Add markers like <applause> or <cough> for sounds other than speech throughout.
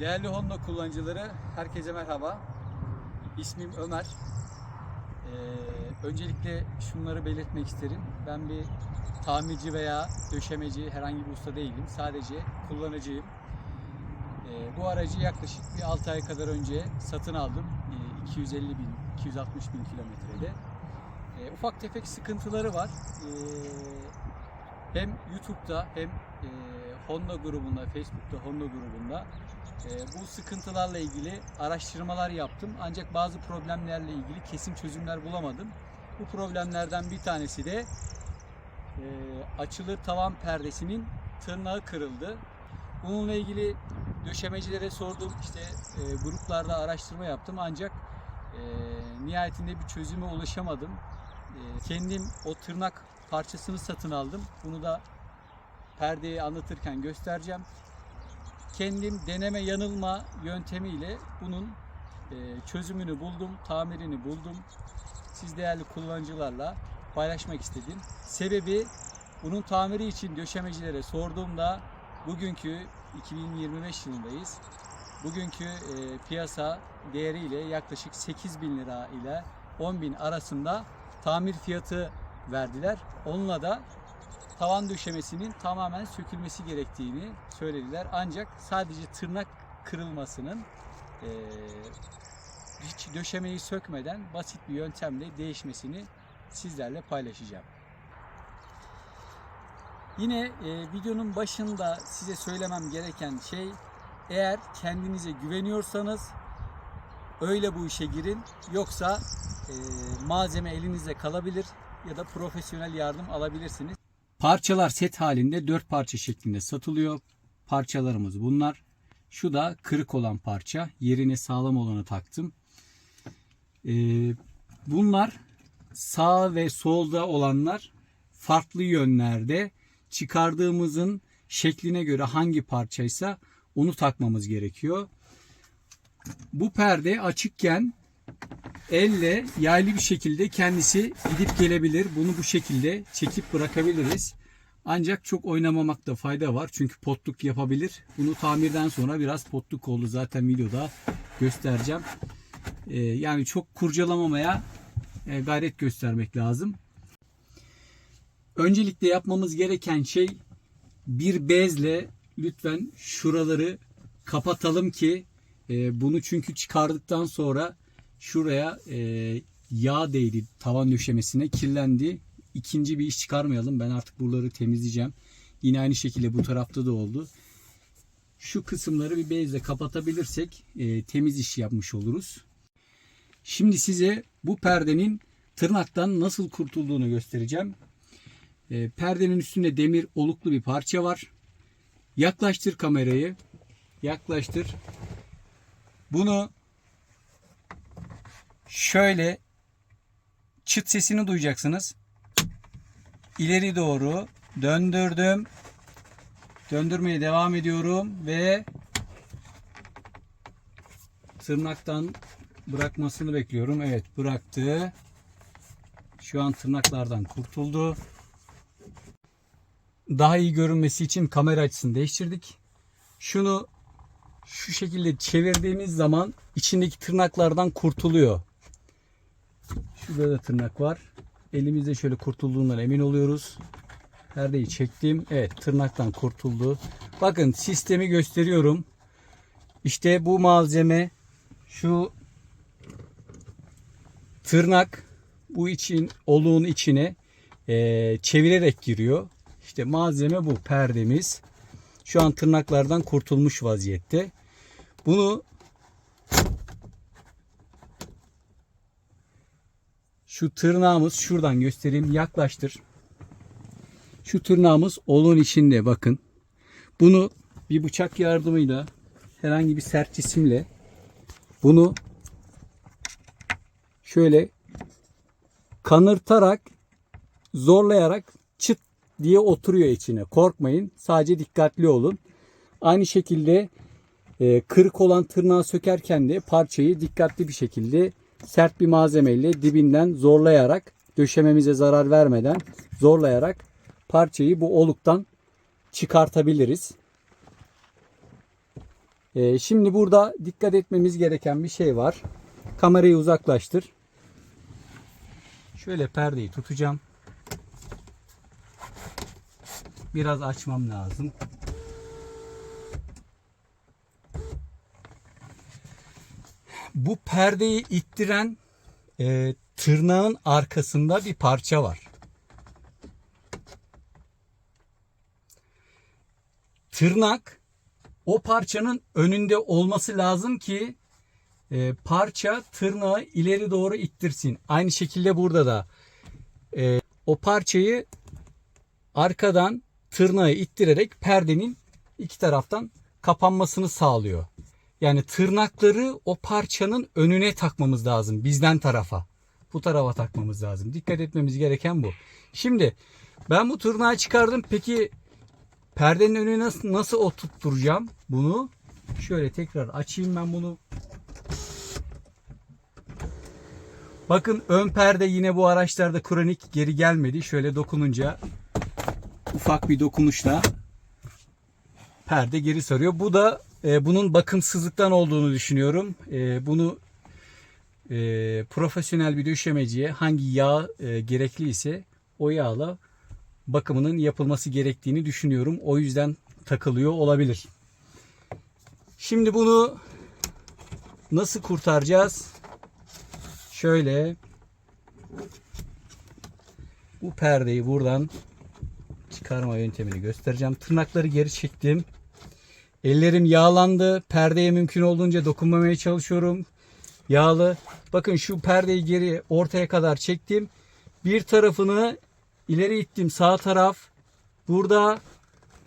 Değerli Honda kullanıcıları, herkese merhaba. İsmim Ömer. Ee, öncelikle şunları belirtmek isterim. Ben bir tamirci veya döşemeci herhangi bir usta değilim. Sadece kullanıcıyım. Ee, bu aracı yaklaşık bir 6 ay kadar önce satın aldım. Ee, 250 bin, 260 bin kilometrede. Ee, ufak tefek sıkıntıları var. Ee, hem YouTube'da hem e, Honda grubunda, Facebook'ta Honda grubunda bu sıkıntılarla ilgili araştırmalar yaptım. Ancak bazı problemlerle ilgili kesin çözümler bulamadım. Bu problemlerden bir tanesi de e, açılır tavan perdesinin tırnağı kırıldı. Bununla ilgili döşemecilere sordum. İşte e, gruplarda araştırma yaptım ancak e, nihayetinde bir çözüme ulaşamadım. E, kendim o tırnak parçasını satın aldım. Bunu da perdeyi anlatırken göstereceğim. Kendim deneme yanılma yöntemiyle bunun e, çözümünü buldum, tamirini buldum. Siz değerli kullanıcılarla paylaşmak istedim. Sebebi bunun tamiri için döşemecilere sorduğumda bugünkü 2025 yılındayız. Bugünkü e, piyasa değeriyle yaklaşık 8 bin lira ile 10 bin arasında tamir fiyatı verdiler. Onunla da tavan döşemesinin tamamen sökülmesi gerektiğini söylediler. Ancak sadece tırnak kırılmasının eee, hiç döşemeyi sökmeden basit bir yöntemle değişmesini sizlerle paylaşacağım. Yine e, videonun başında size söylemem gereken şey eğer kendinize güveniyorsanız öyle bu işe girin yoksa e, malzeme elinizde kalabilir ya da profesyonel yardım alabilirsiniz. Parçalar set halinde 4 parça şeklinde satılıyor. Parçalarımız bunlar. Şu da kırık olan parça. Yerine sağlam olanı taktım. Ee, bunlar sağ ve solda olanlar farklı yönlerde çıkardığımızın şekline göre hangi parçaysa onu takmamız gerekiyor. Bu perde açıkken elle yaylı bir şekilde kendisi gidip gelebilir. Bunu bu şekilde çekip bırakabiliriz. Ancak çok oynamamakta fayda var. Çünkü potluk yapabilir. Bunu tamirden sonra biraz potluk oldu. Zaten videoda göstereceğim. Ee, yani çok kurcalamamaya e, gayret göstermek lazım. Öncelikle yapmamız gereken şey bir bezle lütfen şuraları kapatalım ki e, bunu çünkü çıkardıktan sonra şuraya e, yağ değdi tavan döşemesine kirlendi. İkinci bir iş çıkarmayalım. Ben artık buraları temizleyeceğim. Yine aynı şekilde bu tarafta da oldu. Şu kısımları bir bezle kapatabilirsek e, temiz iş yapmış oluruz. Şimdi size bu perdenin tırnaktan nasıl kurtulduğunu göstereceğim. E, perdenin üstünde demir oluklu bir parça var. Yaklaştır kamerayı. Yaklaştır. Bunu şöyle çıt sesini duyacaksınız. İleri doğru döndürdüm. Döndürmeye devam ediyorum ve tırnaktan bırakmasını bekliyorum. Evet bıraktı. Şu an tırnaklardan kurtuldu. Daha iyi görünmesi için kamera açısını değiştirdik. Şunu şu şekilde çevirdiğimiz zaman içindeki tırnaklardan kurtuluyor. Şurada da tırnak var. Elimizde şöyle kurtulduğundan emin oluyoruz. Perdeyi çektim. Evet tırnaktan kurtuldu. Bakın sistemi gösteriyorum. İşte bu malzeme şu tırnak bu için oluğun içine eee, çevirerek giriyor. İşte malzeme bu perdemiz. Şu an tırnaklardan kurtulmuş vaziyette. Bunu şu tırnağımız şuradan göstereyim yaklaştır. Şu tırnağımız olun içinde bakın. Bunu bir bıçak yardımıyla herhangi bir sert cisimle bunu şöyle kanırtarak zorlayarak çıt diye oturuyor içine. Korkmayın. Sadece dikkatli olun. Aynı şekilde e, kırık olan tırnağı sökerken de parçayı dikkatli bir şekilde sert bir malzemeyle dibinden zorlayarak döşememize zarar vermeden zorlayarak parçayı bu oluktan çıkartabiliriz. Ee, şimdi burada dikkat etmemiz gereken bir şey var. Kamerayı uzaklaştır. Şöyle perdeyi tutacağım. Biraz açmam lazım. Bu perdeyi ittiren e, tırnağın arkasında bir parça var. Tırnak o parçanın önünde olması lazım ki e, parça tırnağı ileri doğru ittirsin. Aynı şekilde burada da e, o parçayı arkadan tırnağı ittirerek perdenin iki taraftan kapanmasını sağlıyor. Yani tırnakları o parçanın önüne takmamız lazım. Bizden tarafa. Bu tarafa takmamız lazım. Dikkat etmemiz gereken bu. Şimdi ben bu tırnağı çıkardım. Peki perdenin önüne nasıl, nasıl oturtturacağım bunu? Şöyle tekrar açayım ben bunu. Bakın ön perde yine bu araçlarda kronik geri gelmedi. Şöyle dokununca ufak bir dokunuşla perde geri sarıyor. Bu da e, bunun bakımsızlıktan olduğunu düşünüyorum. E, bunu e, profesyonel bir döşemeciye hangi yağ e, gerekliyse o yağla bakımının yapılması gerektiğini düşünüyorum. O yüzden takılıyor olabilir. Şimdi bunu nasıl kurtaracağız? Şöyle bu perdeyi buradan çıkarma yöntemini göstereceğim. Tırnakları geri çektim. Ellerim yağlandı. Perdeye mümkün olduğunca dokunmamaya çalışıyorum. Yağlı. Bakın şu perdeyi geri ortaya kadar çektim. Bir tarafını ileri ittim. Sağ taraf. Burada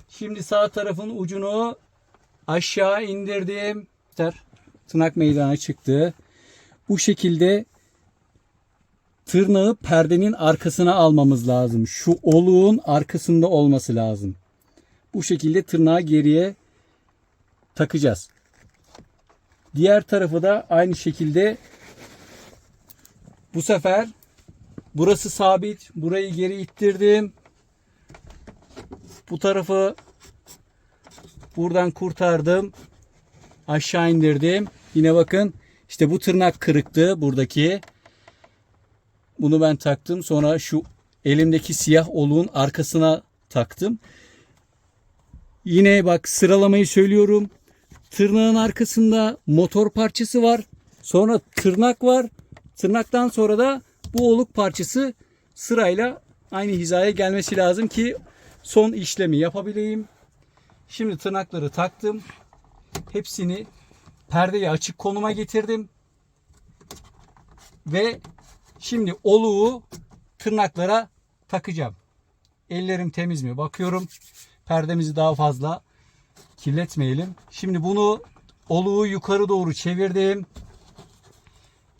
şimdi sağ tarafın ucunu aşağı indirdim. Tırnak meydana çıktı. Bu şekilde tırnağı perdenin arkasına almamız lazım. Şu oluğun arkasında olması lazım. Bu şekilde tırnağı geriye takacağız. Diğer tarafı da aynı şekilde bu sefer burası sabit. Burayı geri ittirdim. Bu tarafı buradan kurtardım. Aşağı indirdim. Yine bakın işte bu tırnak kırıktı buradaki. Bunu ben taktım. Sonra şu elimdeki siyah oluğun arkasına taktım. Yine bak sıralamayı söylüyorum. Tırnağın arkasında motor parçası var. Sonra tırnak var. Tırnaktan sonra da bu oluk parçası sırayla aynı hizaya gelmesi lazım ki son işlemi yapabileyim. Şimdi tırnakları taktım. Hepsini perdeyi açık konuma getirdim. Ve şimdi oluğu tırnaklara takacağım. Ellerim temiz mi? Bakıyorum. Perdemizi daha fazla kirletmeyelim. Şimdi bunu oluğu yukarı doğru çevirdim.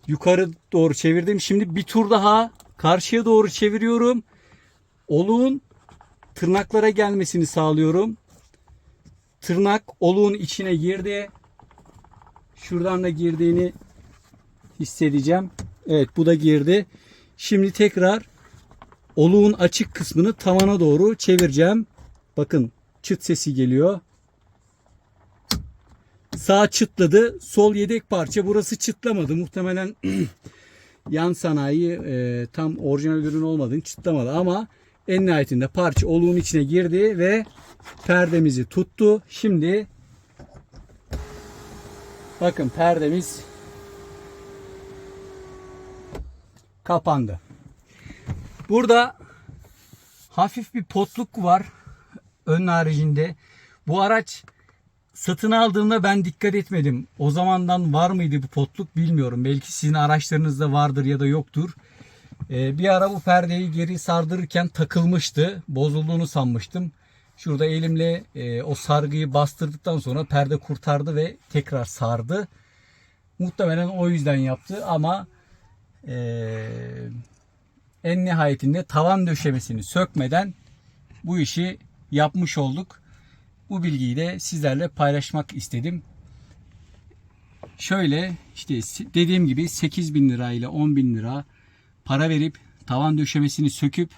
Yukarı doğru çevirdim. Şimdi bir tur daha karşıya doğru çeviriyorum. Oluğun tırnaklara gelmesini sağlıyorum. Tırnak oluğun içine girdi. Şuradan da girdiğini hissedeceğim. Evet bu da girdi. Şimdi tekrar oluğun açık kısmını tavana doğru çevireceğim. Bakın çıt sesi geliyor. Sağ çıtladı. Sol yedek parça. Burası çıtlamadı. Muhtemelen <clears throat> yan sanayi e, tam orijinal ürün olmadığını çıtlamadı. Ama en nihayetinde parça oluğun içine girdi ve perdemizi tuttu. Şimdi bakın perdemiz kapandı. Burada hafif bir potluk var ön haricinde. Bu araç satın aldığımda ben dikkat etmedim. O zamandan var mıydı bu potluk bilmiyorum. Belki sizin araçlarınızda vardır ya da yoktur. Ee, bir ara bu perdeyi geri sardırırken takılmıştı. Bozulduğunu sanmıştım. Şurada elimle e, o sargıyı bastırdıktan sonra perde kurtardı ve tekrar sardı. Muhtemelen o yüzden yaptı ama e, en nihayetinde tavan döşemesini sökmeden bu işi yapmış olduk. Bu bilgiyi de sizlerle paylaşmak istedim. Şöyle işte dediğim gibi 8 bin lira ile 10 bin lira para verip tavan döşemesini söküp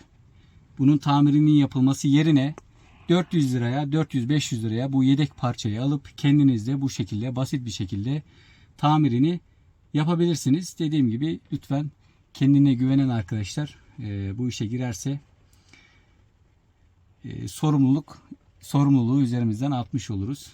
bunun tamirinin yapılması yerine 400 liraya 400-500 liraya bu yedek parçayı alıp kendiniz de bu şekilde basit bir şekilde tamirini yapabilirsiniz. Dediğim gibi lütfen kendine güvenen arkadaşlar e, bu işe girerse e, sorumluluk sorumluluğu üzerimizden atmış oluruz.